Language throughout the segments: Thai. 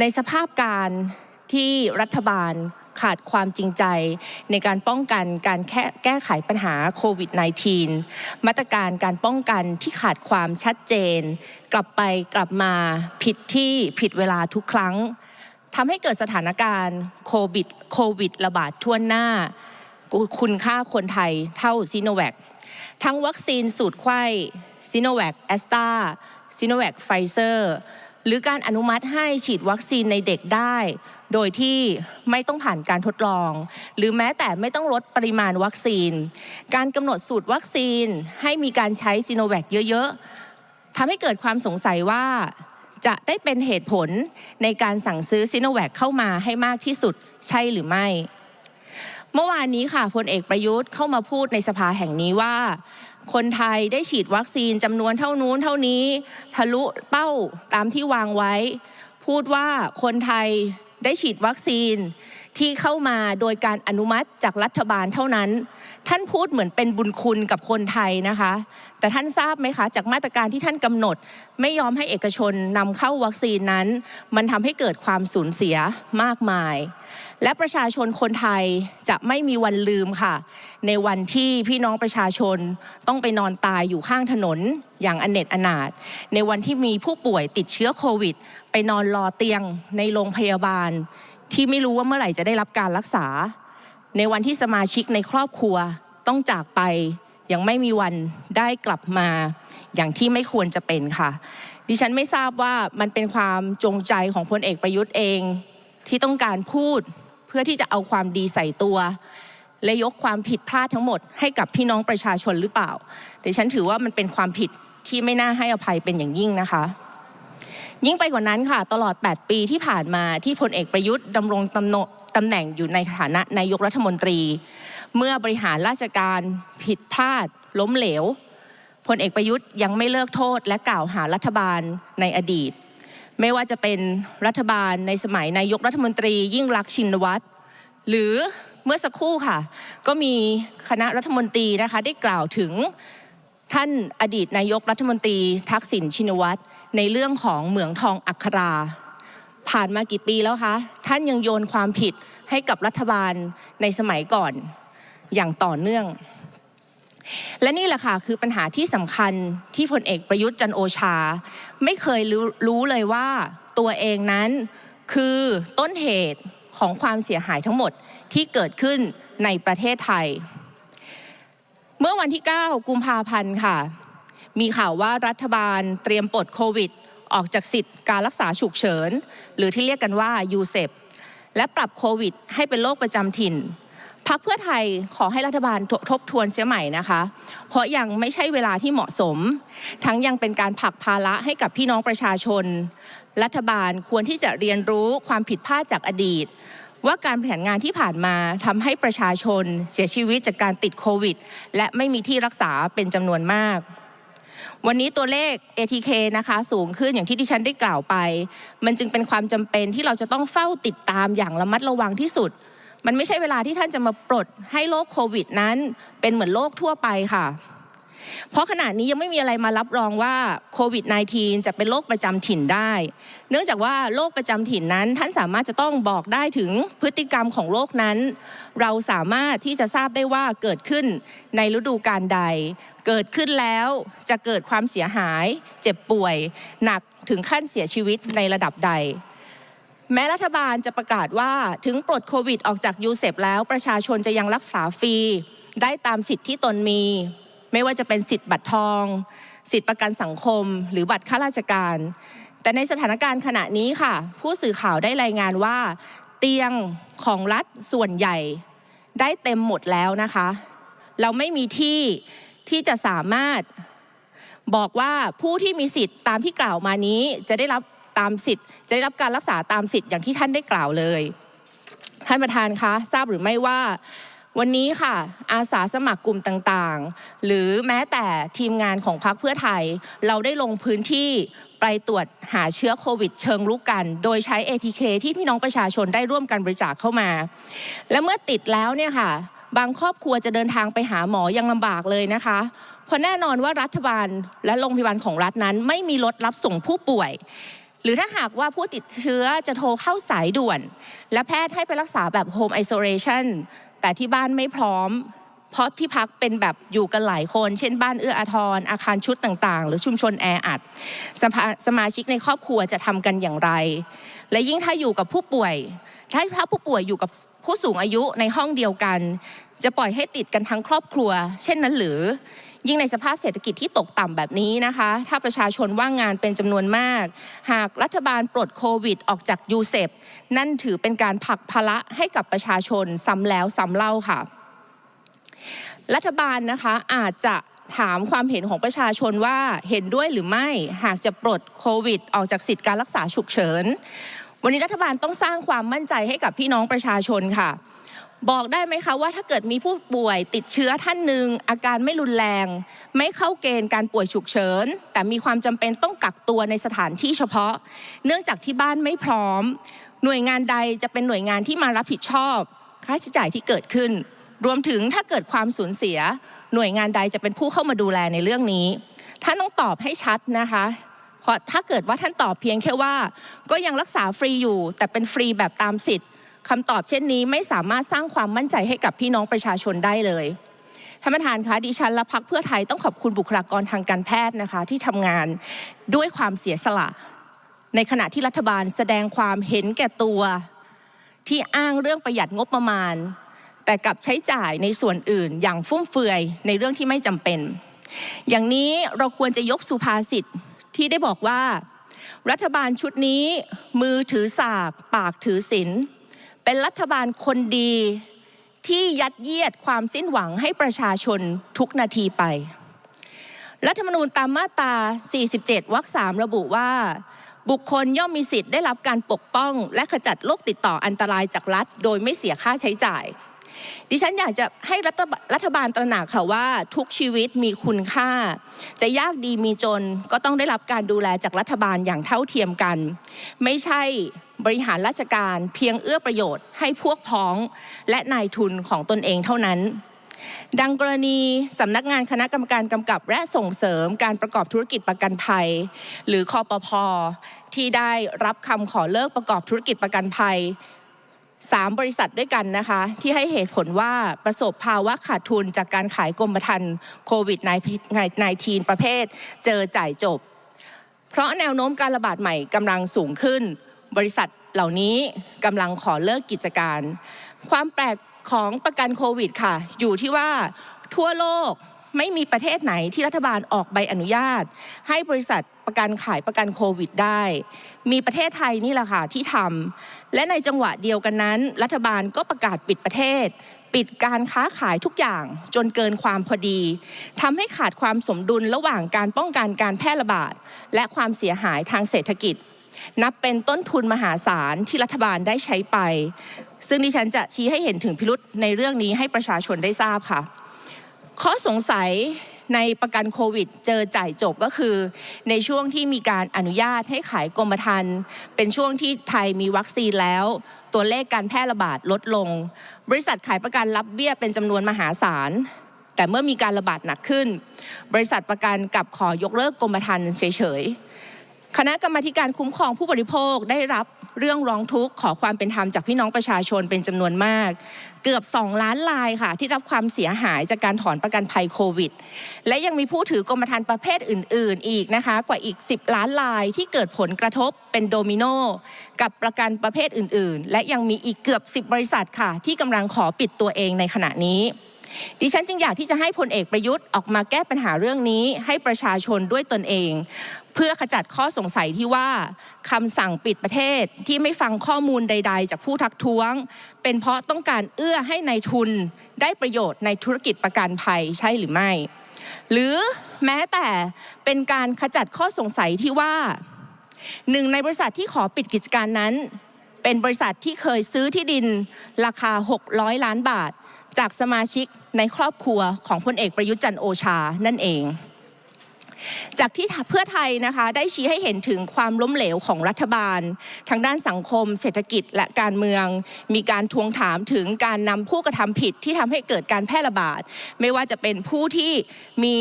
ในสภาพการที่รัฐบาลขาดความจริงใจในการป้องกันการแแก้ไขปัญหาโควิด -19 มาตรการการป้องกันที่ขาดความชัดเจน กลับไปกลับมาผิดที่ผิดเวลาทุกครั้งทำให้เกิดสถานการณ์โควิดโควิดระบาดทั่วหน้า คุณค่าคนไทยเท่าซีโนแวคทั้งวัคซีนสูตรไข้ซีโนแวคแอสตราซีโนแวคไฟเซอร์ หรือการอนุมัติให้ฉีดวัคซีนในเด็กได้ โดยที่ไม่ต้องผ่านการทดลอง หรือแม้แต่ไม่ต้องลดปริมาณวัคซีน การกำหนดสูตรวัคซีนให้มีการใช้ซีโนแวคเยอะๆทำให้เกิดความสงสัยว่าจะได้เป็นเหตุผลในการสั่งซื้อซีโนแวคเข้ามาให้มากที่สุดใช่หรือไม่ เมื่อวานนี้ค่ะพลเอกประยุทธ์เข้ามาพูดในสภาแห่งนี้ว่า คนไทยได้ฉีดวัคซีนจำนวนเท่านู้นเท่านี้ทะลุเป้าตามที่วางไว้ พูดว่าคนไทยได้ฉีดวัคซีน ที่เข้ามาโดยการอนุมัติจากรัฐบาลเท่านั้น ท่านพูดเหมือนเป็นบุญคุณกับคนไทยนะคะ แต่ท่านทราบไหมคะ จากมาตรการที่ท่านกำหนด ไม่ยอมให้เอกชนนำเข้าวัคซีนนั้น มันทำให้เกิดความสูญเสียมากมาย และประชาชนคนไทยจะไม่มีวันลืมค่ะ ในวันที่พี่น้องประชาชนต้องไปนอนตายอยู่ข้างถนนอย่างอเนจอนาถในวันที่มีผู้ป่วยติดเชื้อโควิด ไปนอนรอเตียงในโรงพยาบาล ที่ไม่รู้ว่าเมื่อไหร่จะได้รับการรักษา ในวันที่สมาชิกในครอบครัวต้องจากไปยังไม่มีวันได้กลับมา อย่างที่ไม่ควรจะเป็นค่ะ ดิฉันไม่ทราบว่ามันเป็นความจงใจของพลเอกประยุทธ์เอง ที่ต้องการพูดเพื่อที่จะเอาความดีใส่ตัว และยกความผิดพลาดทั้งหมด ให้กับพี่น้องประชาชนหรือเปล่า แต่ฉันถือว่ามันเป็นความผิดที่ไม่น่าให้อภัยเป็นอย่างยิ่งนะคะ ยิ่งไปกว่านั้นค่ะ ตลอด 8 ปีที่ผ่านมาที่พลเอกประยุทธ์ดำรงตำแหน่งตำแหน่งอยู่ในฐานะนายกรัฐมนตรี เมื่อบริหารราชการผิดพลาด ล้มเหลวพลเอกประยุทธ์ยังไม่เลิกโทษและกล่าวหารัฐบาลในอดีต ไม่ว่าจะเป็นรัฐบาลในสมัยนายกรัฐมนตรี ยิ่งรักชินวัตรหรือเมื่อสักครู่ค่ะ ก็มีคณะรัฐมนตรีนะคะได้กล่าวถึงท่านอดีตนายกรัฐมนตรีทักษิณชินวัตร ในเรื่องของเหมืองทองอัครา ผ่านมากี่ปีแล้วคะท่านยังโยนความผิดให้กับรัฐบาลในสมัยก่อนอย่างต่อเนื่อง และนี่แหละค่ะคือปัญหาที่สำคัญที่พลเอกประยุทธ์จันโอชา ไม่เคยรู้รู้เลยว่าตัวเองนั้นคือต้นเหตุของความเสียหายทั้งหมดที่เกิดขึ้นในประเทศไทย เมื่อวันที่ 9 กุมภาพันธ์ค่ะ มีข่าวว่ารัฐบาลเตรียมปลดโควิด ออกจากสิทธิ์การรักษาฉุกเฉิน หรือที่เรียกกันว่ายูเซปและปรับโควิด ให้เป็นโรคประจำถิ่นพักเพื่อไทยขอให้รัฐบาลทบทวนเสียใหม่นะคะ เพราะยังไม่ใช่เวลาที่เหมาะสม ทั้งยังเป็นการผลักภาระให้กับพี่น้องประชาชน รัฐบาลควรที่จะเรียนรู้ความผิดพลาดจากอดีต ว่าการบริหารงานที่ผ่านมาทำให้ประชาชนเสียชีวิตจากการติดโควิด และไม่มีที่รักษาเป็นจำนวนมาก วันนี้ตัวเลข ATK นะคะสูงขึ้นอย่างที่ดิฉันได้กล่าวไป มันจึงเป็นความจำเป็นที่เราจะต้องเฝ้าติดตามอย่างระมัดระวังที่สุด มันไม่ใช่เวลาที่ท่านจะมาปลดให้โรคโควิดนั้น เป็นเหมือนโรคทั่วไปค่ะ เพราะขณะนี้ยังไม่มีอะไรมารับรองว่าโควิด -19 จะเป็นโรคประจำถิ่นได้ เนื่องจากว่าโรคประจำถิ่นนั้น ท่านสามารถจะต้องบอกได้ถึงพฤติกรรมของโรคนั้น เราสามารถที่จะทราบได้ว่าเกิดขึ้นในฤดูกาลใด เกิดขึ้นแล้วจะเกิดความเสียหาย เจ็บป่วย หนักถึงขั้นเสียชีวิตในระดับใดแม้รัฐบาลจะประกาศว่าถึงปลดโควิดออกจากยูเซปแล้วประชาชนจะยังรักษาฟรี ได้ตามสิทธิ์ที่ตนมี ไม่ว่าจะเป็นสิทธิ์บัตรทอง สิทธิ์ประกันสังคม หรือบัตรข้าราชการ แต่ในสถานการณ์ขณะนี้ค่ะ ผู้สื่อข่าวได้รายงานว่า เตียงของรัฐส่วนใหญ่ได้เต็มหมดแล้วนะคะ เราไม่มีที่ที่จะสามารถบอกว่าผู้ที่มีสิทธิ์ตามที่กล่าวมานี้จะได้รับตามสิทธิ์ จะได้รับการรักษาตามสิทธิ์อย่างที่ท่านได้กล่าวเลย ท่านประธานคะทราบหรือไม่ว่า วันนี้ค่ะ อาสาสมัครกลุ่มต่างๆ หรือแม้แต่ทีมงานของพรรคเพื่อไทย เราได้ลงพื้นที่ไปตรวจหาเชื้อโควิดเชิงลุกกัน โดยใช้ ATK ที่พี่น้องประชาชนได้ร่วมกันบริจาคเข้ามา และเมื่อติดแล้วเนี่ยค่ะ บางครอบครัวจะเดินทางไปหาหมอยังลำบากเลยนะคะเพราะแน่นอนว่ารัฐบาลและโรงพยาบาลของรัฐนั้น ไม่มีรถรับส่งผู้ป่วย หรือถ้าหากว่าผู้ติดเชื้อจะโทรเข้าสายด่วน และแพทย์ให้ไปรักษาแบบ Home Isolation แต่ที่บ้านไม่พร้อม เพราะที่พักเป็นแบบอยู่กันหลายคน เช่นบ้านเอื้ออาทร อาคารชุดต่างๆ หรือชุมชนแออัดสสมาชิกในครอบครัวจะทำกันอย่างไร และยิ่งถ้าอยู่กับผู้ป่วย ถ้าถ้าผู้ป่วยอยู่กับผู้สูงอายุในห้องเดียวกัน จะปล่อยให้ติดกันทั้งครอบครัว เช่นนั้นหรือ ยิ่งในสภาพเศรษฐกิจที่ตกต่ำแบบนี้นะคะ ถ้าประชาชนว่างงานเป็นจำนวนมาก หากรัฐบาลปลดโควิดออกจากยูเซปนั่นถือเป็นการผลักภาระให้กับประชาชนซ้ำแล้วซ้ำเล่าค่ะ รัฐบาลนะคะอาจจะถามความเห็นของประชาชนว่าเห็นด้วยหรือไม่หากจะปลดโควิด ออกจากสิทธิการรักษาฉุกเฉิน วันนี้รัฐบาลต้องสร้างความมั่นใจให้กับพี่น้องประชาชนค่ะ บอกได้ไหมคะว่าถ้าเกิดมีผู้ป่วยติดเชื้อท่านหนึ่งอาการไม่รุนแรง ไม่เข้าเกณฑ์การป่วยฉุกเฉิน แต่มีความจำเป็นต้องกักตัวในสถานที่เฉพาะ เนื่องจากที่บ้านไม่พร้อม หน่วยงานใดจะเป็นหน่วยงานที่มารับผิดชอบ ค่าใช้จ่ายที่เกิดขึ้น รวมถึงถ้าเกิดความสูญเสีย หน่วยงานใดจะเป็นผู้เข้ามาดูแลในเรื่องนี้ท่านต้องตอบให้ชัดนะคะเพราะถ้าเกิดว่าท่านตอบเพียงแค่ว่า ก็ยังรักษาฟรีอยู่ แต่เป็นฟรีแบบตามสิทธิ์ คำตอบเช่นนี้ไม่สามารถสร้างความมั่นใจให้กับพี่น้องประชาชนได้เลยท่านประธานคะดิฉันและพักเพื่อไทยต้องขอบคุณบุคลากรทางการแพทย์นะคะ ที่ทำงานด้วยความเสียสละ ในขณะที่รัฐบาลแสดงความเห็นแก่ตัวที่อ้างเรื่องประหยัดงบประมาณ แต่กลับใช้จ่ายในส่วนอื่นอย่างฟุ่มเฟือยในเรื่องที่ไม่จำเป็น อย่างนี้เราควรจะยกสุภาษิตที่ได้บอกว่า รัฐบาลชุดนี้ มือถือสากปากถือศีล เป็นรัฐบาลคนดีที่ยัดเยียดความสิ้นหวังให้ประชาชนทุกนาทีไป รัฐธรรมนูญตามมาตรา 47 วรรคสามระบุว่า บุคคลย่อมมีสิทธิ์ได้รับการปกป้อง และขจัดโรคติดต่ออันตรายจากรัฐ โดยไม่เสียค่าใช้จ่าย ดิฉันอยากจะให้รัฐบรัฐบาลตระหนักค่ะว่าทุกชีวิตมีคุณค่า จะยากดีมีจนก็ต้องได้รับการดูแลจากรัฐบาลอย่างเท่าเทียมกัน ไม่ใช่บริหารราชการเพียงเอื้อประโยชน์ให้พวกพ้องและนายทุนของตนเองเท่านั้น ดังกรณีสำนักงานคณะกรรมการกำกับและส่งเสริมการประกอบธุรกิจประกันภัย หรือคอปพอที่ได้รับคำขอเลิกประกอบธุรกิจประกันภัย สามบริษัทด้วยกันนะคะ ที่ให้เหตุผลว่าประสบภาวะขาดทุนจากการขายกรมธรรม์โควิด -19 ประเภท เจอจ่ายจบ เพราะแนวโน้มการระบาดใหม่กำลังสูงขึ้น บริษัทเหล่านี้กำลังขอเลิกกิจการ ความแปลกของประกันโควิดค่ะ อยู่ที่ว่าทั่วโลกไม่มีประเทศไหนที่รัฐบาลออกใบอนุญาต ให้บริษัท ประกันขายประกันโควิดได้ มีประเทศไทยนี่แหละค่ะที่ทำและในจังหวะเดียวกันนั้น รัฐบาลก็ประกาศปิดประเทศ ปิดการค้าขายทุกอย่างจนเกินความพอดีทำให้ขาดความสมดุลระหว่างการป้องกันการแพร่ระบาด และความเสียหายทางเศรษฐกิจ นับเป็นต้นทุนมหาศาลที่รัฐบาลได้ใช้ไป ซึ่งดิฉันจะชี้ให้เห็นถึงพิรุษในเรื่องนี้ให้ประชาชนได้ทราบค่ะ ข้อสงสัย ในประกันโควิดเจอจ่ายจบก็คือ ในช่วงที่มีการอนุญาตให้ขายกรมธรรม์เป็นช่วงที่ไทยมีวัคซีนแล้ว ตัวเลขการแพร่ระบาดลดลง บริษัทขายประกันรับเบี้ยเป็นจำนวนมหาศาลแต่เมื่อมีการระบาดหนักขึ้น บริษัทประกันกลับขอยกเลิกกรมธรรม์เฉยๆ คณะกรรมาการคุ้มครองผู้บริโภคได้รับเรื่องร้องทุกข์ขอความเป็นธรรมจากพี่น้องประชาชนเป็นจำนวนมาก เกือบ 2 ล้านรายค่ะ ที่รับความเสียหายจากการถอนประกันภัยโควิด และยังมีผู้ถือกรมธรรม์ประเภทอื่น ๆ อีกนะคะ กว่าอีก 10 ล้านรายที่เกิดผลกระทบเป็นโดมิโนกับประกันประเภทอื่น ๆ และยังมีอีกเกือบ 10 บริษัทค่ะ ที่กำลังขอปิดตัวเองในขณะนี้ดิฉันจึงอยากที่จะให้พลเอกประยุทธ์ออกมาแก้ปัญหาเรื่องนี้ให้ประชาชนด้วยตนเอง พื่อขจัดข้อสงสัยที่ว่าคำสั่งปิดประเทศที่ไม่ฟังข้อมูลใด ๆ จากผู้ทักท้วง เป็นเพราะต้องการเอื้อให้ในายทุนได้ประโยชน์ในธุรกิจประกันภัยใช่หรือไม่ หรือแม้แต่เป็นการขจัดข้อสงสัยที่ว่าหนึ่งในบริษัทที่ขอปิดกิจการนั้น เป็นบริษัทที่เคยซื้อที่ดินราคา 600 ล้านบาท จากสมาชิกในครอบครัวของพลเอกประยุทธ์จันโอชานั่นเอง จากที่เพื่อไทยนะคะได้ชี้ให้เห็นถึงความล้มเหลวของรัฐบาล ทางด้านสังคม เศรษฐกิจและการเมือง มีการทวงถามถึงการนำผู้กระทำผิดที่ทำให้เกิดการแพร่ระบาด ไม่ว่าจะเป็นผู้ที่มี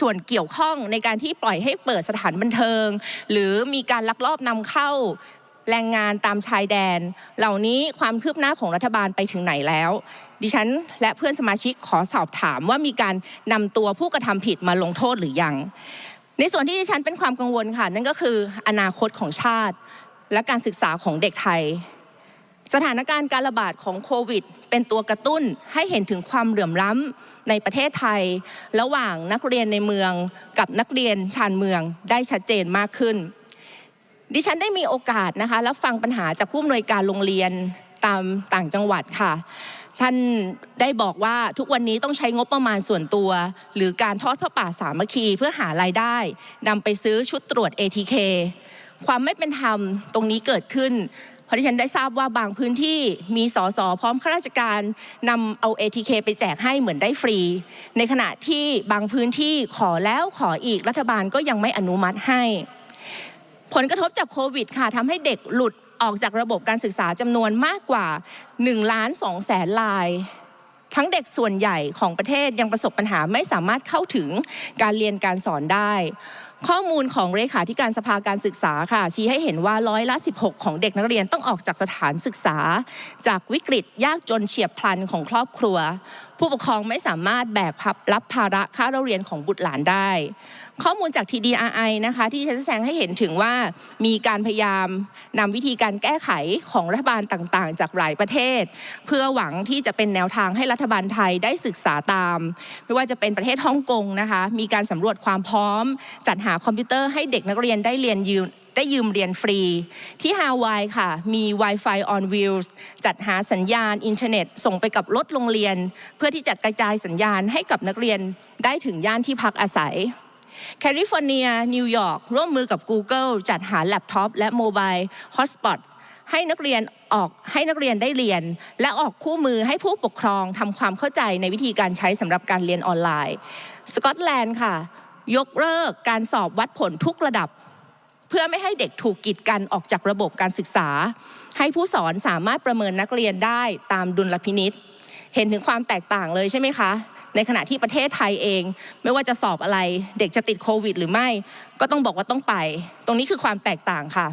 ส่วนเกี่ยวข้องในการที่ปล่อยให้เปิดสถานบันเทิง หรือมีการลักลอบนำเข้าแรงงานตามชายแดน เหล่านี้ความคืบหน้าของรัฐบาลไปถึงไหนแล้ว ดิฉันและเพื่อนสมาชิกขอสอบถามว่ามีการนำตัวผู้กระทำผิดมาลงโทษหรือยัง ในส่วนที่ดิฉันเป็นความกังวลค่ะ นั่นก็คืออนาคตของชาติ และการศึกษาของเด็กไทย สถานการณ์การระบาดของโควิด เป็นตัวกระตุ้นให้เห็นถึงความเหลื่อมล้ำในประเทศไทย ระหว่างนักเรียนในเมืองกับนักเรียนชานเมืองได้ชัดเจนมากขึ้น ดิฉันได้มีโอกาสนะคะรับฟังปัญหาจากผู้อำนวยการโรงเรียนตามต่างจังหวัดค่ะ ท่านได้บอกว่าทุกวันนี้ต้องใช้งบประมาณส่วนตัว หรือการทอดพระป่าสามัคคีเพื่อหารายได้นำไปซื้อชุดตรวจ ATK ความไม่เป็นธรรมตรงนี้เกิดขึ้นเพราะที่ฉันได้ทราบว่าบางพื้นที่มีสสพร้อมข้าราชการนำเอา ATK ไปแจกให้เหมือนได้ฟรี ในขณะที่บางพื้นที่ขอแล้วขออีกรัฐบาลก็ยังไม่อนุมัติให้ ผลกระทบจากโควิดค่ะทำให้เด็กหลุด ออกจากระบบการศึกษาจำนวนมากกว่า1ล้าน2แสนลาย ทั้งเด็กส่วนใหญ่ของประเทศยังประสบปัญหาไม่สามารถเข้าถึงการเรียนการสอนได้ ข้อมูลของเลขาธิการสภาการศึกษาค่ะ ชี้ให้เห็นว่าร้อยละ 16 ของเด็กนักเรียนต้องออกจากสถานศึกษา จากวิกฤตยากจนเฉียบพลันของครอบครัว ผู้ปกครองไม่สามารถแบกรับภาระค่าเรียนของบุตรหลานได้ ข้อมูลจาก TDRI นะคะ ที่ฉันแสดงให้เห็นถึงว่ามีการพยายามนำวิธีการแก้ไขของรัฐบาลต่างๆ จากหลายประเทศ เพื่อหวังที่จะเป็นแนวทางให้รัฐบาลไทยได้ศึกษาตาม ไม่ว่าจะเป็นประเทศฮ่องกงนะคะ มีการสำรวจความพร้อม จัดหาคอมพิวเตอร์ให้เด็กนักเรียนได้เรียนยืม ได้ยืมเรียนฟรี ที่ฮาวายค่ะ มี Wi-Fi on Wheels จัดหาสัญญาณอินเทอร์เน็ต ส่งไปกับรถโรงเรียน เพื่อที่จะกระจายสัญญาณให้กับนักเรียนได้ถึงย่านที่พักอาศัยแคลิฟอร์เนีย นิวยอร์กร่วมมือกับ Google จัดหาแล็ปท็อปและโมบายฮอตสปอตให้นักเรียนออกให้นักเรียนได้เรียน และออกคู่มือให้ผู้ปกครองทำความเข้าใจในวิธีการใช้สำหรับการเรียนออนไลน์ สกอตแลนด์ค่ะ ยกเลิกการสอบวัดผลทุกระดับ เพื่อไม่ให้เด็กถูกกีดกันออกจากระบบการศึกษา ให้ผู้สอนสามารถประเมินนักเรียนได้ตามดุลพินิษเห็นถึงความแตกต่างเลยใช่ไหมคะ ในขณะที่ประเทศไทยเอง ไม่ว่าจะสอบอะไร เด็กจะติดโควิด หรือไม่ ก็ต้องบอกว่าต้องไป ตรงนี้คือความแตกต่างค่ะ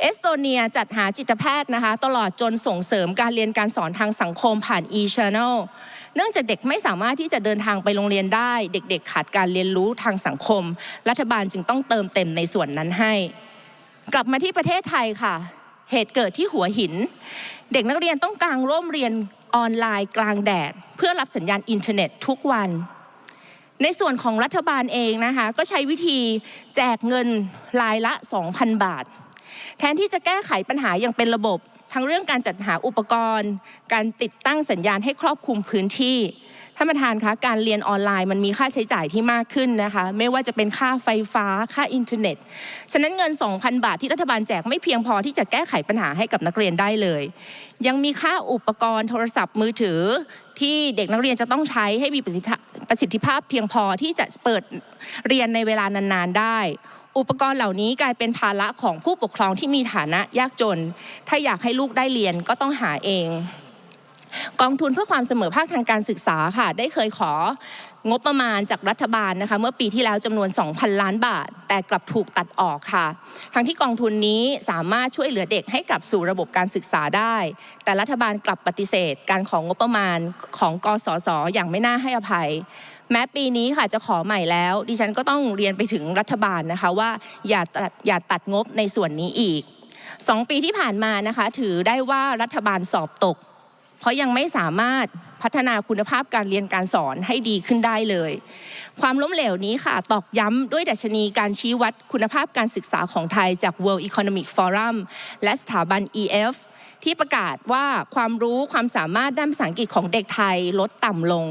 เอสโตเนียจัดหาจิตแพทย์นะคะ ตลอดจนส่งเสริมการเรียนการสอนทางสังคมผ่าน e-channel เนื่องจากเด็กไม่สามารถที่จะเดินทางไปโรงเรียนได้ เด็กๆ ขาดการเรียนรู้ทางสังคม รัฐบาลจึงต้องเติมเต็มในส่วนนั้นให้ กลับมาที่ประเทศไทยค่ะ เหตุเกิดที่หัวหิน เด็กนักเรียนต้องกางร่มเรียนออนไลน์กลางแดด เพื่อรับสัญญาณอินเทอร์เน็ตทุกวันในส่วนของรัฐบาลเองนะคะ ก็ใช้วิธีแจกเงินรายละ 2,000 บาท แทนที่จะแก้ไขปัญหาอย่างเป็นระบบ ทั้งเรื่องการจัดหาอุปกรณ์ การติดตั้งสัญญาณให้ครอบคลุมพื้นที่ท่านประธานคะการเรียนออนไลน์มันมีค่าใช้จ่ายที่มากขึ้นนะคะ ไม่ว่าจะเป็นค่าไฟฟ้าค่าอินเทอร์เน็ต ฉะนั้นเงิน 2,000 บาทที่รัฐบาลแจกไม่เพียงพอที่จะแก้ไขปัญหาให้กับนักเรียนได้เลย ยังมีค่าอุปกรณ์โทรศัพท์มือถือ ที่เด็กนักเรียนจะต้องใช้ให้มีประสิทธิประสิทธิภาพเพียงพอที่จะเปิดเรียนในเวลานานๆได้ อุปกรณ์เหล่านี้กลายเป็นภาระของผู้ปกครองที่มีฐานะยากจน ถ้าอยากให้ลูกได้เรียนก็ต้องหาเอง กองทุนเพื่อความเสมอภาคทางการศึกษาค่ะ ได้เคยของบประมาณจากรัฐบาลนะคะเมื่อปีที่แล้วจำนวน 2,000 ล้านบาท แต่กลับถูกตัดออกค่ะ ทั้งที่กองทุนนี้สามารถช่วยเหลือเด็กให้กลับสู่ระบบการศึกษาได้ แต่รัฐบาลกลับปฏิเสธ การของงบประมาณของกสศอย่างไม่น่าให้อภัย แม้ปีนี้ค่ะจะขอใหม่แล้ว ดิฉันก็ต้องเรียนไปถึงรัฐบาลนะคะว่าอย่าตัดอย่าตัดงบในส่วนนี้อีกสองปีที่ผ่านมานะคะ ถือได้ว่ารัฐบาลสอบตก เพราะยังไม่สามารถพัฒนาคุณภาพการเรียนการสอนให้ดีขึ้นได้เลย ความล้มเหลวนี้ค่ะตอกย้ำด้วยดัชนีการชี้วัดคุณภาพการศึกษาของไทยจาก World Economic Forum และสถาบัน EF ที่ประกาศว่าความรู้ความสามารถด้านภาษาอังกฤษของเด็กไทยลดต่ำลง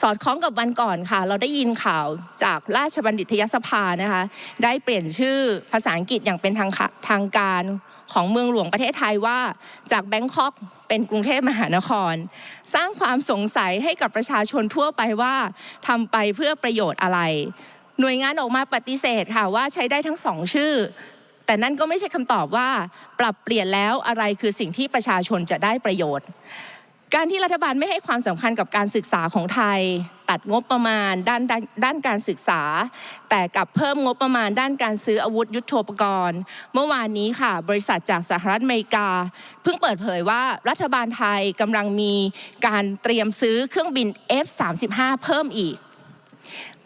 สอดคล้องกับวันก่อนค่ะ เราได้ยินข่าวจากราชบัณฑิตยสภานะคะ ได้เปลี่ยนชื่อภาษาอังกฤษอย่างเป็นทางทางการของเมืองหลวงประเทศไทยว่า จากแบงคอกเป็นกรุงเทพมหานคร สร้างความสงสัยให้กับประชาชนทั่วไปว่าทำไปเพื่อประโยชน์อะไร หน่วยงานออกมาปฏิเสธค่ะว่าใช้ได้ทั้งสองชื่อ แต่นั่นก็ไม่ใช่คำตอบว่า ปรับเปลี่ยนแล้วอะไรคือสิ่งที่ประชาชนจะได้ประโยชน์ การที่รัฐบาลไม่ให้ความสำคัญกับการศึกษาของไทย ตัดงบประมาณด้านด้านด้านการศึกษา แต่กับเพิ่มงบประมาณด้านการซื้ออาวุธยุโทโธปกรณ์ เมื่อวานนี้ค่ะ บริษัทจากสหรัฐอเมริกา เพิ่งเปิดเผยว่ารัฐบาลไทยกำลังมีการเตรียมซื้อเครื่องบิน F35 เพิ่มอีก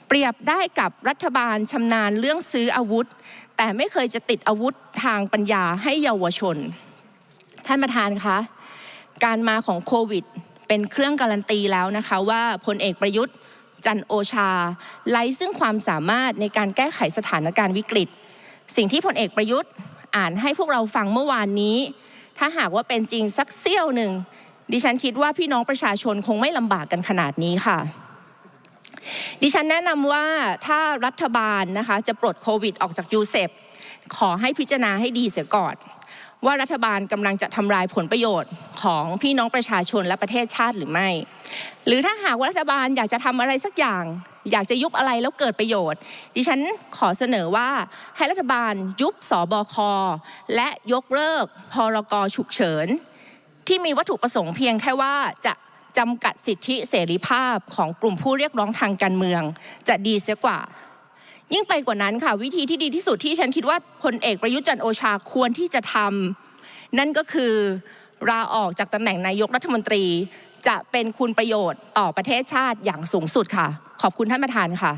เปรียบได้กับรัฐบาลชำนาญเรื่องซื้ออาวุธ แต่ไม่เคยจะติดอาวุธทางปัญญาให้เยาวชน ท่านประธานคะ การมาของโควิด เป็นเครื่องการันตีแล้วนะคะว่าพลเอกประยุทธ์จันโอชา ไร้ซึ่งความสามารถในการแก้ไขสถานการณ์วิกฤต สิ่งที่พลเอกประยุทธ์อ่านให้พวกเราฟังเมื่อวานนี้ ถ้าหากว่าเป็นจริงสักเสี้ยวหนึ่ง ดิฉันคิดว่าพี่น้องประชาชนคงไม่ลำบากกันขนาดนี้ค่ะ ดิฉันแนะนำว่าถ้ารัฐบาลนะคะจะปลดโควิดออกจากยูเซฟขอให้พิจารณาให้ดีเสียก่อน ว่ารัฐบาลกำลังจะทำลายผลประโยชน์ของพี่น้องประชาชนและประเทศชาติหรือไม่ หรือถ้าหากว่ารัฐบาลอยากจะทำอะไรสักอย่าง อยากจะยุบอะไรแล้วเกิดประโยชน์ ดิฉันขอเสนอว่าให้รัฐบาลยุบสบคและยกเลิกพรกฉุกเฉิน ที่มีวัตถุประสงค์เพียงแค่ว่าจะจำกัดสิทธิเสรีภาพของกลุ่มผู้เรียกร้องทางการเมือง จะดีเสียกว่า ยิ่งไปกว่านั้นค่ะ วิธีที่ดีที่สุดที่ฉันคิดว่าพลเอกประยุจันโอชาควรที่จะทำนั่นก็คือลาออกจากตำแหน่งนายกรัฐมนตรี จะเป็นคุณประโยชน์ต่อประเทศชาติอย่างสูงสุดค่ะ ขอบคุณท่านประธานค่ะ